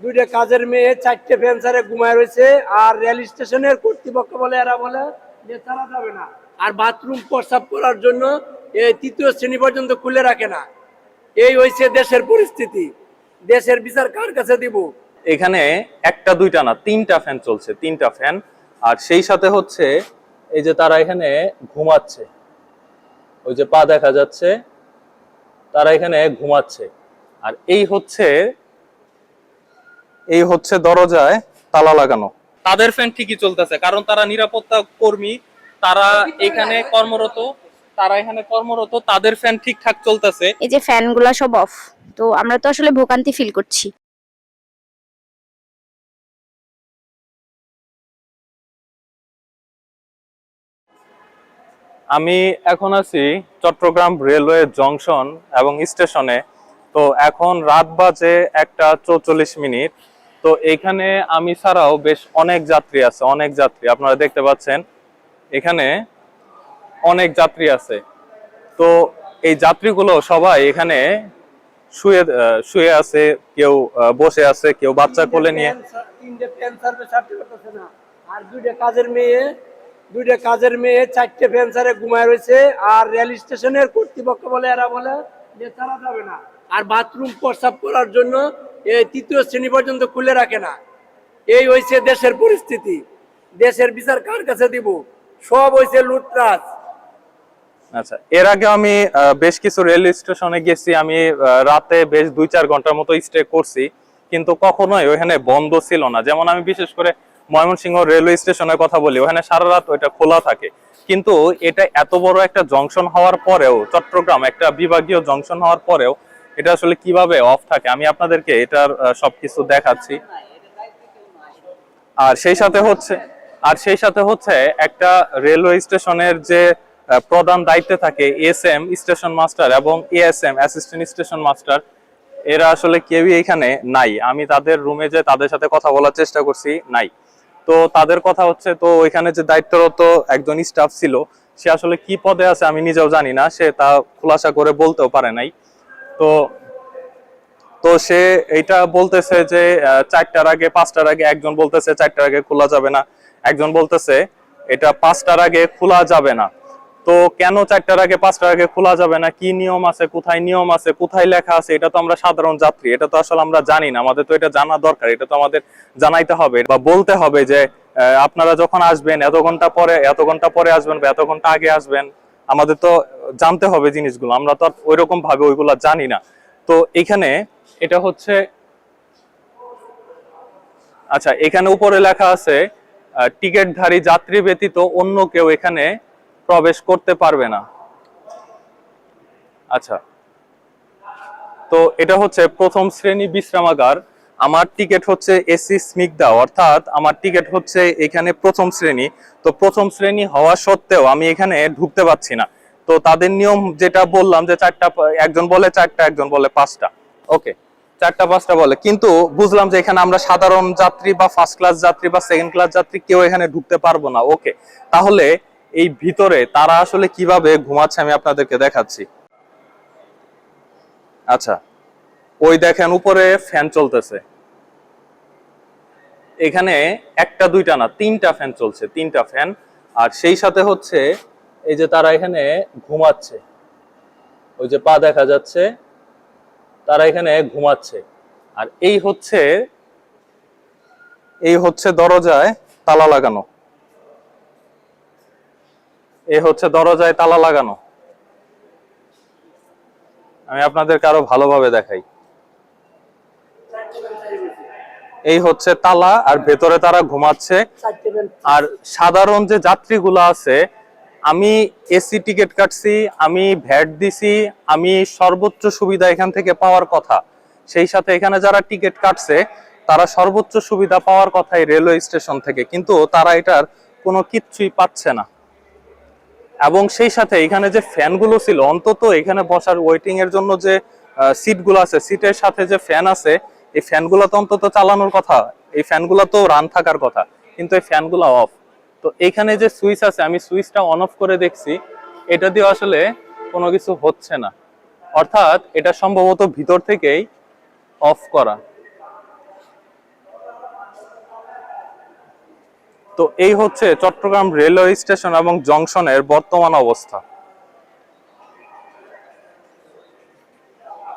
দুইটা কাজের মেয়ে, চারটে ফেন্সারে ঘুমায় রয়েছে। আর রেল স্টেশনের কর্তৃপক্ষ বলে, এরা বলে যে তারা যাবে না। আর বাথরুম প্রস্রাব করার জন্য এই তৃতীয় শ্রেণি পর্যন্ত খুলে রাখে না। এই হয়েছে দেশের পরিস্থিতি। দেশের বিচার কার কাছে দিব? এখানে একটা, দুইটা না, তিনটা ফ্যান চলছে, তিনটা ফ্যান আর সেই সাথে হচ্ছে, এই যে তারা এখানে ঘুমাচ্ছে। ওই যে পা দেখা যাচ্ছে, তারা এখানে ঘুমাচ্ছে। আর এই হচ্ছে এই হচ্ছে দরজায় তালা লাগানো। তাদের ফ্যান ঠিকই চলতেছে কারণ তারা নিরাপত্তা কর্মী তারা এখানে কর্মরত তারা এখানে কর্মরত তাদের ফ্যান ঠিকঠাক চলতেছে। এই যে ফ্যানগুলো সব অফ তো আমরা তো আসলে ভোগান্তি ফিল করছি। আমি এখন আছি চট্টগ্রাম রেলওয়ে জংশন এবং স্টেশনে তো এখন রাত বাজে একটা চৌচল্লিশ মিনিট। তো এখানে আমি ছাড়াও বেশ অনেক যাত্রী আছে অনেক যাত্রী। আপনারা দেখতে পাচ্ছেন এখানে অনেক যাত্রী আছে। তো এই যাত্রীগুলো সবাই এখানে শুয়ে শুয়ে আছে কেউ বসে আছে কেউ বাচ্চা কোলে নিয়ে। আর দুইটা কাজের মেয়ে দুইটা কাজের মেয়ে চারটে ফেন্সারে ঘুমায় রয়েছে আর রেল স্টেশনের কর্তৃপক্ষ বলে এরা বলে যে তারা যাবে না। আর বাথরুম প্রস্রাব করার জন্য এই তৃতীয় শ্রেণি পর্যন্ত খুলে রাখে না। এই হয়েছে দেশের পরিস্থিতি। দেশের বিচার কার কাছে দিব? সব হয়েছে লুটরাজ। আচ্ছা এর আগে আমি বেশ কিছু রেল স্টেশনে গেছি। আমি রাতে বেশ দুই চার ঘণ্টার মতো স্টে করছি। কিন্তু কখনোই ওখানে বন্ধ ছিল না। যেমন আমি বিশেষ করে ময়মনসিংহ রেলওয়ে স্টেশনের কথা বলি ওখানে সারা রাত ওইটা খোলা থাকে। কিন্তু এটা এত বড় একটা জংশন হওয়ার পরেও, চট্টগ্রাম একটা বিভাগীয় জংশন হওয়ার পরেও এটা আসলে কীভাবে অফ থাকে? আমি আপনাদেরকে এটার সবকিছু দেখাচ্ছি। আর সেই সাথে হচ্ছে, আর সেই সাথে হচ্ছে একটা রেলওয়ে স্টেশনের যে প্রধান দায়িত্বে থাকে এস এম স্টেশন মাস্টার এবং এএসএম অ্যাসিস্ট্যান্ট স্টেশন মাস্টার এরা আসলে কেউই এখানে নাই। আমি তাদের রুমে যে তাদের সাথে কথা বলার চেষ্টা করছি, নাই। তো তাদের কথা হচ্ছে, তো ওইখানে যে দায়িত্বরত একজন স্টাফ ছিল, সে আসলে কি পদে আছে আমি নিজেও জানি না, সে তা খোলাসা করে বলতেও পারে নাই। তো তো সে এটা বলতেছে যে চারটার আগে, পাঁচটার আগে একজন বলতেছে চারটার আগে খোলা যাবে না। একজন বলতেছে, এটা পাঁচটার আগে খোলা যাবে না। তো কেন চারটার আগে, পাঁচটার আগে খোলা যাবে না? কি নিয়ম আছে? কোথায় নিয়ম আছে? কোথায় লেখা আছে? এটা তো আমরা সাধারণ যাত্রী। এটা তো আসলে আমরা জানি না। আমাদের তো এটা জানা দরকার। এটা তো আমাদের জানাইতে হবে বা বলতে হবে যে আপনারা যখন আসবেন, এত ঘণ্টা পরে, এত ঘণ্টা পরে আসবেন বা এত ঘণ্টা আগে আসবেন আমাদের তো জানতে হবে জিনিসগুলো, আমরা তো ওই রকম ভাবে ওইগুলা জানি না। তো এখানে এটা হচ্ছে আচ্ছা এখানে উপরে লেখা আছে টিকিটধারী যাত্রী ব্যতীত অন্য কেউ এখানে প্রবেশ করতে পারবে না। আচ্ছা তো এটা হচ্ছে প্রথম শ্রেণি বিশ্রামাগার। আমার টিকিট হচ্ছে এসি স্নিগ্ধা অর্থাৎ আমার টিকিট হচ্ছে এখানে প্রথম শ্রেণি। তো প্রথম শ্রেণি হওয়া সত্ত্বেও আমি এখানে ঢুকতে পারছি না। তো তাদের নিয়ম যেটা বললাম যে চারটা, একজন বলে চারটা, একজন বলে পাঁচটা। ওকে, চারটা, পাঁচটা বলে। কিন্তু বুঝলাম যে এখানে আমরা সাধারণ যাত্রী বা ফার্স্ট ক্লাস যাত্রী বা সেকেন্ড ক্লাস যাত্রী কেউ এখানে ঢুকতে পারব না। ওকে, তাহলে এই ভিতরে তারা আসলে কীভাবে ঘুমাচ্ছে আমি আপনাদেরকে দেখাচ্ছি। আচ্ছা ওই দেখেন উপরে ফ্যান চলতেছে। এখানে একটা, দুইটা না, তিনটা ফ্যান চলছে, তিনটা ফ্যান আর সেই সাথে হচ্ছে এই যে তারা এখানে ঘুমাচ্ছে। ওই যে পা দেখা যাচ্ছে, তারা এখানে ঘুমাচ্ছে। আর এই হচ্ছে এই হচ্ছে দরজায় তালা লাগানো। এই হচ্ছে দরজায় তালা লাগানো। আমি আপনাদেরকে আরও ভালোভাবে দেখাই। এই হচ্ছে তালা, আর ভেতরে তারা ঘুমাচ্ছে। আর সাধারণ যে যাত্রীগুলো আছে, আমি এসি টিকিট কাটছি, আমি ভ্যাট দিছি, আমি সর্বোচ্চ সুবিধা এখান থেকে পাওয়ার কথা। সেই সাথে এখানে যারা টিকিট কাটছে, তারা সর্বোচ্চ সুবিধা পাওয়ার কথাই রেলওয়ে স্টেশন থেকে। কিন্তু তারা এটার কোনো কিচ্ছুই পাচ্ছে না। এবং সেই সাথে এখানে যে ফ্যানগুলো ছিল, অন্তত এখানে বসার ওয়েটিং এর জন্য যে সিটগুলো আছে সিটের সাথে যে ফ্যান আছে এই ফ্যানগুলো তো অন্তত চালানোর কথা, এই ফ্যানগুলো তো রান থাকার কথা, কিন্তু এই ফ্যানগুলো অফ তো এখানে যে সুইচ আছে, আমি সুইচটা অন অফ করে দেখছি, এটা দিয়ে আসলে কোনো কিছু হচ্ছে না। অর্থাৎ এটা সম্ভবত ভিতর থেকেই অফ করা। তো এই হচ্ছে চট্টগ্রাম রেলওয়ে স্টেশন এবং জংশনের বর্তমান অবস্থা।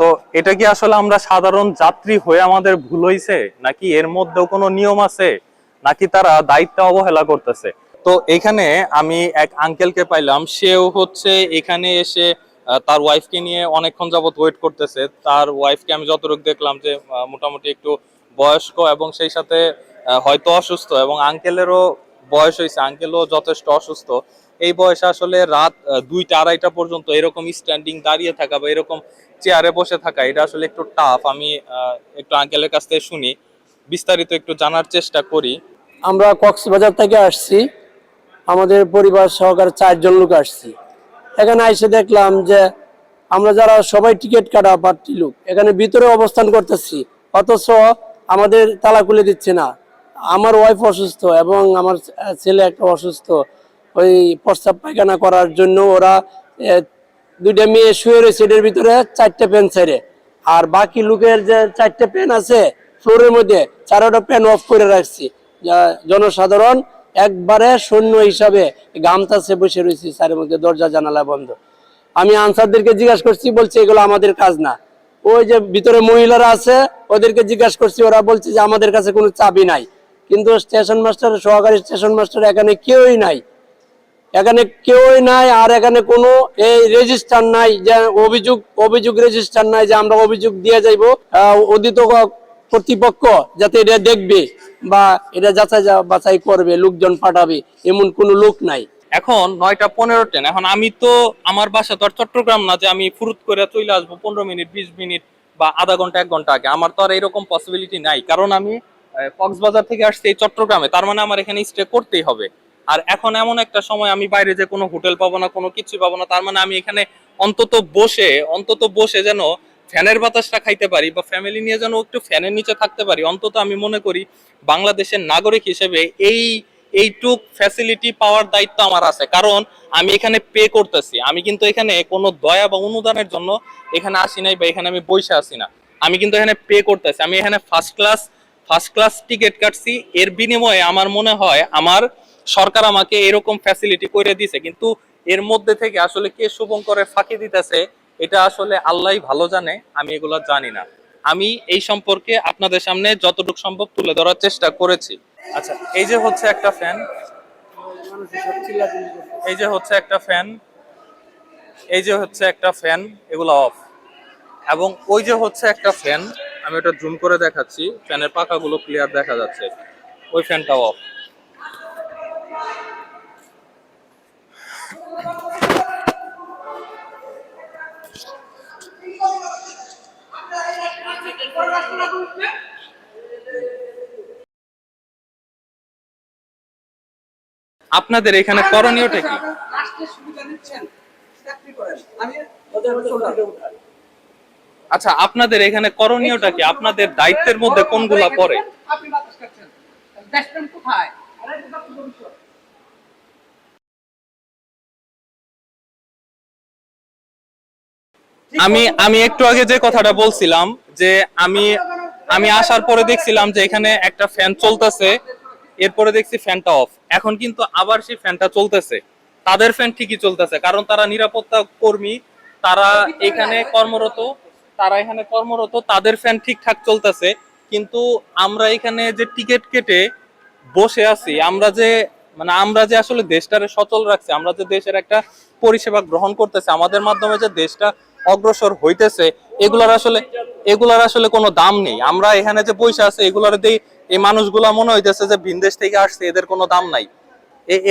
তো এটা কি আসলে আমরা সাধারণ যাত্রী হয়ে আমাদের ভুল হইছে? নাকি এর মধ্যেও কোনো নিয়ম আছে? নাকি তারা দায়িত্ব অবহেলা করতেছে? তো এখানে আমি এক আঙ্কেলকে পাইলাম। সেও হচ্ছে এখানে এসে তার ওয়াইফকে নিয়ে অনেকক্ষণ যাবত ওয়েট করতেছে। তার ওয়াইফকে আমি যতটুকু দেখলাম যে মোটামুটি একটু বয়স্ক এবং সেই সাথে হয়তো অসুস্থ এবং আঙ্কেলেরও বয়স হয়েছে আঙ্কেলও যথেষ্ট অসুস্থ। এই বয়সে আসলে রাত দুইটা আড়াইটা পর্যন্ত এরকম স্ট্যান্ডিং দাঁড়িয়ে থাকা বা এরকম চেয়ারে বসে থাকা, এটা আসলে একটু টাফ আমি একটু আঙ্কেলের কাছ থেকে শুনি। বিস্তারিত একটু জানার চেষ্টা করি। আমরা কক্সবাজার থেকে আসছি, আমাদের পরিবার সহকারে চারজন লোক আসছি। এখানে এসে দেখলাম যে আমরা যারা সবাই টিকিট কাটা পার্টি লোক, এখানে ভিতরে অবস্থান করতেছি। অথচ আমাদের তালা খুলে দিচ্ছে না। আমার ওয়াইফ অসুস্থ এবং আমার ছেলে একটা অসুস্থ। ওই প্রস্তাব পায়খানা করার জন্য ওরা দুইটা মেয়ে শুয়ে রয়েছে এটার ভিতরে, চারটে পেন ছেড়ে। আর বাকি লোকের যে চারটে পেন আছে, ফ্লোরের মধ্যে চারোটা পেন অফ করে রাখছি। জনসাধারণ একবারে শূন্য হিসাবে গামতাছে বসে রয়েছে চারের মধ্যে, দরজা, জানালা বন্ধ। আমি আনসারদেরকে জিজ্ঞাসা করছি, বলছে, এগুলো আমাদের কাজ না। ওই যে ভিতরে মহিলারা আছে, ওদেরকে জিজ্ঞাসা করছি, ওরা বলছে যে, আমাদের কাছে কোনো চাবি নাই। কিন্তু স্টেশন মাস্টার, সহকারী স্টেশন মাস্টার এখানে কেউই নাই। এখানে কেউই নাই আর এখানে কোনো এই রেজিস্টার নাই যে অভিযোগ অভিযোগ রেজিস্টার নাই যে আমরা অভিযোগ দিয়ে যাইব। অদিত কর্তৃপক্ষ যাতে এটা দেখবে বা এটা যাচাই বাছাই করবে, লোকজন পাঠাবে, এমন কোনো লোক নাই। এখন নয়টা পনেরো ট্রেন এখন আমি তো আমার বাসা তো আর চট্টগ্রাম না যে আমি ফুরুত করে চলে আসব পনেরো মিনিট, বিশ মিনিট বা আধা ঘণ্টা, এক ঘণ্টা আগে। আমার তো আর এরকম পসিবিলিটি নাই। কারণ আমি কক্সবাজার থেকে আসছি চট্টগ্রামে, তার মানে আমার এখানে স্টে করতেই হবে। আর এখন এমন একটা সময় আমি বাইরে যে কোনো হোটেল পাবো না, কোনো কিছু পাবো না, তার মানে আমি এখানে অন্তত বসে অন্তত বসে যেন ফ্যানের বাতাসটা খাইতে পারি বা ফ্যামিলি নিয়ে যেন একটু ফ্যানের নিচে থাকতে পারি, অন্তত আমি মনে করি বাংলাদেশের নাগরিক হিসেবে এই, এইটুক ফ্যাসিলিটি পাওয়ার দায়িত্ব আমার আছে। কারণ আমি এখানে পে করতেছি, আমি কিন্তু এখানে কোনো দয়া বা অনুদানের জন্য এখানে আসি নাই বা এখানে আমি বসে আসি না। আমি কিন্তু এখানে পে করতেছি, আমি এখানে first class first class ticket কাটছি, এর বিনিময়ে আমার মনে হয় আমার সরকার আমাকে এরকম ফ্যাসিলিটি করে দিছে, কিন্তু এর মধ্যে থেকে আসলে কে শুভঙ্করের ফাঁকি দিতেছে, এটা আসলে আল্লাহ ভালো জানে, আমি এগুলো জানি না। আমি এই সম্পর্কে আপনাদের সামনে যতটুকু সম্ভব তুলে ধরার চেষ্টা করেছি। আচ্ছা এই যে হচ্ছে একটা ফ্যান এই যে হচ্ছে একটা ফ্যান এই যে হচ্ছে একটা ফ্যান এগুলো অফ এবং ওই যে হচ্ছে একটা ফ্যান আমি এটা জুম করে দেখাচ্ছি ফ্যানের পাখাগুলো ক্লিয়ার দেখা যাচ্ছে। ওই ফ্যানটা অফ আপনাদের এখানে করণীয়টা কি? আচ্ছা আপনাদের এখানে করণীয়টা কি? আপনাদের দায়িত্বের মধ্যে কোনগুলা পড়ে? আপনি বাতাস কোথায়? আমি আমি একটু আগে যে কথাটা বলছিলাম, যে আমি আমি আসার পরে দেখছিলাম যে এখানে একটা ফ্যান চলতেছে, এরপরে দেখছি ফ্যানটা অফ এখন কিন্তু আবার সেই ফ্যানটা চলতেছে। তাদের ফ্যান ঠিকই চলতেছে, কারণ তারা নিরাপত্তা কর্মী, তারা এখানে কর্মরত, তারা এখানে কর্মরত, তাদের ফ্যান ঠিকঠাক চলতেছে। কিন্তু আমরা এখানে যে টিকিট কেটে বসে আছি, আমরা যে মানে আমরা যে আসলে দেশটারে সচল রাখছি, আমরা যে দেশের একটা পরিষেবা গ্রহণ করতেছে, আমাদের মাধ্যমে যে দেশটা অগ্রসর হইতেছে, এগুলার আসলে এগুলার আসলে কোনো দাম নেই। আমরা এখানে যে পয়সা আছে, এগুলার দিয়ে এই মানুষগুলা মনে হইতেছে যে ভিনদেশ থেকে আসছে, এদের কোনো দাম নাই।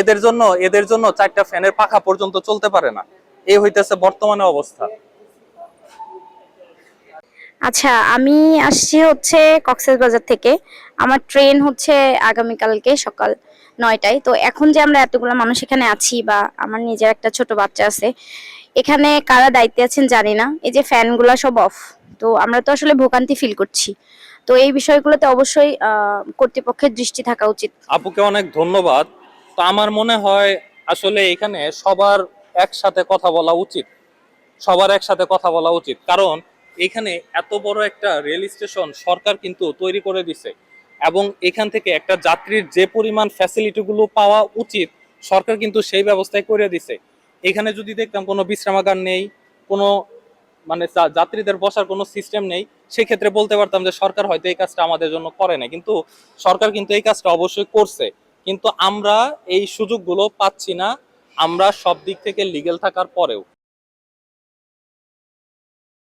এদের জন্য এদের জন্য চারটা ফ্যানের পাখা পর্যন্ত চলতে পারে না। এই হইতেছে বর্তমানে অবস্থা। আচ্ছা আমি আসছি হচ্ছে কক্সবাজার থেকে। আমার ট্রেন হচ্ছে আগামীকালকে সকাল নয়টায়। তো এখন যে আমরা এতগুলো মানুষ এখানে আছি বা আমার নিজের একটা ছোট বাচ্চা আছে এখানে কারা দায়িত্বে আছেন জানি না। এই যে ফ্যানগুলো সব অফ তো আমরা তো আসলে ভোগান্তি ফিল করছি। তো এই বিষয়গুলোতে অবশ্যই কর্তৃপক্ষের দৃষ্টি থাকা উচিত। আপুকে অনেক ধন্যবাদ। তো আমার মনে হয় আসলে এখানে সবার একসাথে কথা বলা উচিত। সবার একসাথে কথা বলা উচিত। কারণ এখানে এত বড় একটা রেল স্টেশন সরকার কিন্তু তৈরি করে দিছে। এবং এখান থেকে একটা যাত্রীর যে পরিমাণ ফ্যাসিলিটিগুলো পাওয়া উচিত, সরকার কিন্তু সেই ব্যবস্থাই করে দিছে। এখানে যদি দেখতাম কোনো বিশ্রামাগার নেই, কোনো মানে যাত্রীদের বসার কোনো সিস্টেম নেই, সেক্ষেত্রে বলতে পারতাম যে সরকার হয়তো এই কাজটা আমাদের জন্য করে না কিন্তু সরকার কিন্তু এই কাজটা অবশ্যই করছে। কিন্তু আমরা এই সুযোগগুলো পাচ্ছি না। আমরা সব দিক থেকে লিগেল থাকার পরেও।